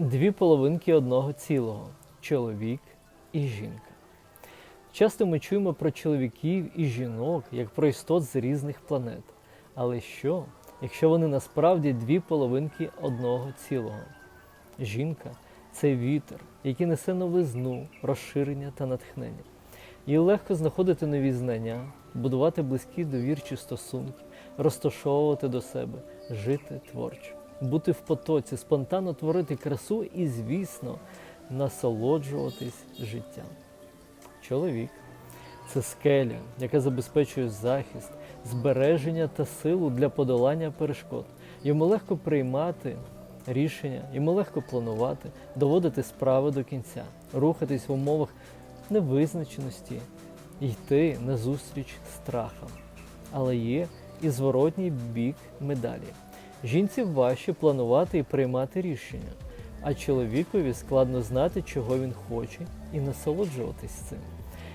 Дві половинки одного цілого чоловік і жінка. Часто ми чуємо про чоловіків і жінок як про істот з різних планет. Але що, якщо вони насправді дві половинки одного цілого? Жінка це вітер, який несе новизну, розширення та натхнення. Їй легко знаходити нові знання, будувати близькі довірчі стосунки, розташовувати до себе, жити творчо, бути в потоці, спонтанно творити красу і, звісно, насолоджуватись життям. Чоловік це скеля, яка забезпечує захист, збереження та силу для подолання перешкод. Йому легко приймати рішення, йому легко планувати, доводити справи до кінця, рухатись в умовах невизначеності, йти назустріч страхам. Але є і зворотній бік медалі. Жінці важче планувати і приймати рішення, а чоловікові складно знати, чого він хоче, і насолоджуватись цим.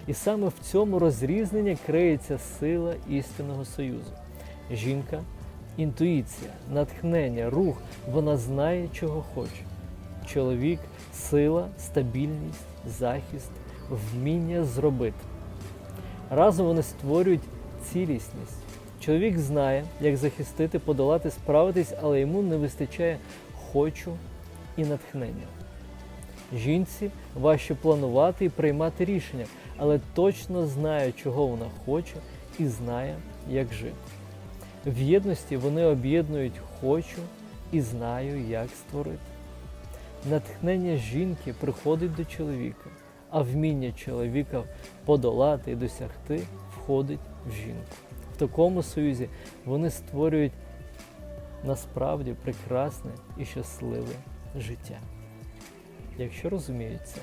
І саме в цьому розрізненні криється сила істинного союзу. Жінка інтуїція, натхнення, рух, вона знає, чого хоче. Чоловік сила, стабільність, захист, вміння зробити. Разом вони створюють цілісність. Чоловік знає, як захистити, подолати, справитись, але йому не вистачає хочу і натхнення. Жінці важче планувати і приймати рішення, але точно знає, чого вона хоче, і знає, як жити. В єдності вони об'єднують хочу і знаю, як створити. Натхнення жінки приходить до чоловіка, а вміння чоловіка подолати і досягти входить в жінку. В такому союзі вони створюють насправді прекрасне і щасливе життя. Якщо розуміють це,